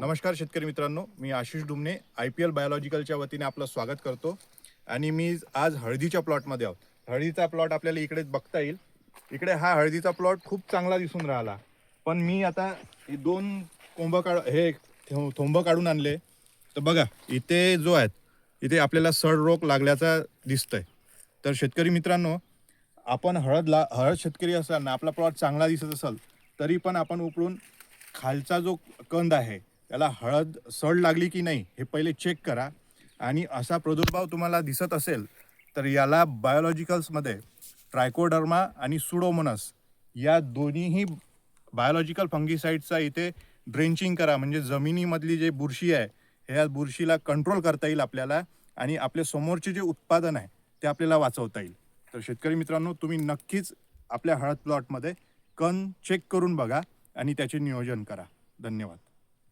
नमस्कार शेतकरी मित्रांनो मी Ashish Dumne I P L बायोलॉजिकलच्या वतीने आपलं स्वागत करतो. आणि मी आज हळदीच्या प्लॉटमध्ये आहोत. हळदीचा प्लॉट आपल्याला इकडे बघता येईल. इकडे हा हळदीचा प्लॉट खूप चांगला दिसून राहिला. पण मी आता हे दोन कोंब काढ हे थोंब काढून आणले. तर बघा इथे जो आहेत इथे आपल्याला सड रोग लागल्याचा दिसतंय. तर शेतकरी मित्रांनो आपण हळद ला हळद शेतकरी असताना आपला प्लॉट चांगला दिसत असेल तरी पण आपण उपळून खालचा जो कंद आहे त्याला हळद सड लागली की नाही हे पहिले चेक करा. आणि असा प्रादुर्भाव तुम्हाला दिसत असेल तर याला बायोलॉजिकल्समध्ये ट्रायकोडर्मा आणि सुडोमोनस या दोन्हीही बायोलॉजिकल फंगिसाईडचा इथे ड्रेंचिंग करा. म्हणजे जमिनीमधली जे बुरशी आहे ह्या बुरशीला कंट्रोल करता येईल आपल्याला आणि आपले समोरचे जे उत्पादन आहे ते आपल्याला वाचवता येईल. तर शेतकरी मित्रांनो तुम्ही नक्कीच आपल्या हळद प्लॉटमध्ये कण चेक करून बघा आणि त्याचे नियोजन करा. धन्यवाद.